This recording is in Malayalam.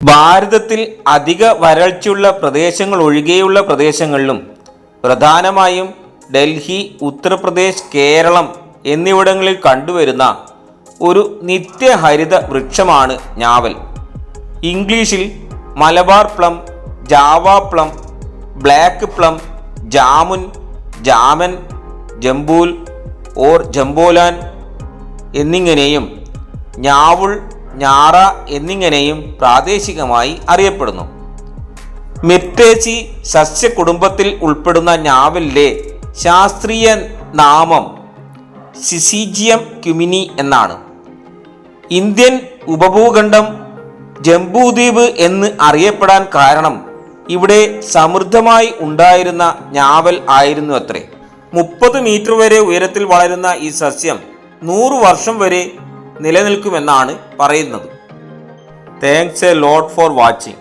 ഭാരതത്തിൽ അധിക വരൾച്ചയുള്ള പ്രദേശങ്ങൾ ഒഴികെയുള്ള പ്രദേശങ്ങളിലും പ്രധാനമായും ഡൽഹി ഉത്തർപ്രദേശ് കേരളം എന്നിവിടങ്ങളിൽ കണ്ടുവരുന്ന ഒരു നിത്യഹരിത വൃക്ഷമാണ് ഞാവൽ. ഇംഗ്ലീഷിൽ Malabar plum Java plum black plum jamun jaman jambul or jambolan എന്നിങ്ങനെയും ഞാവുൾ ഞാറ എന്നിങ്ങനെയും പ്രാദേശികമായി അറിയപ്പെടുന്നു. സസ്യ സസ്യകുടുംബത്തിൽ ഉൾപ്പെടുന്ന ഞാവലിലെ ശാസ്ത്രീയ നാമം സിസീജിയം ക്യുമിനി എന്നാണ്. ഇന്ത്യൻ ഉപഭൂഖണ്ഡം ജംബൂദ്വീപ് എന്ന് അറിയപ്പെടാൻ കാരണം ഇവിടെ സമൃദ്ധമായി ഉണ്ടായിരുന്ന ഞാവൽ ആയിരുന്നു അത്രേ മുപ്പത് മീറ്റർ വരെ ഉയരത്തിൽ വളരുന്ന ഈ സസ്യം നൂറ് വർഷം വരെ നിലനിൽക്കുമെന്നാണ് പറയുന്നത്. Thanks a lot for watching